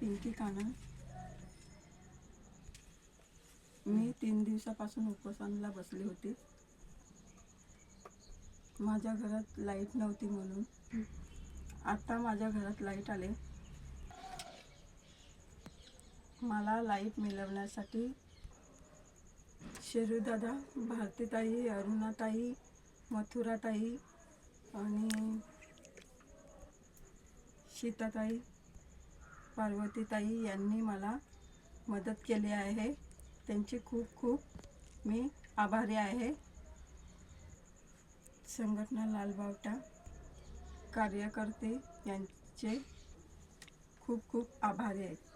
पिंकी काना मी तीन दिवसापासून उपोषणाला बसली होती. माझ्या घरात लाइट नव्हती म्हणून. आता माझ्या घरात लाइट आले. मला लाइट मिळवण्यासाठी शेरूदादा भारतीताई अरुणाताई मथुराताई आणि सीताताई पार्वतीताई यांनी मला मदत केली आहे. त्यांची खूप खूप मी आभारी आहे. संघटना लालबावटा कार्यकर्ते यांचे खूप खूप आभारी आहेत.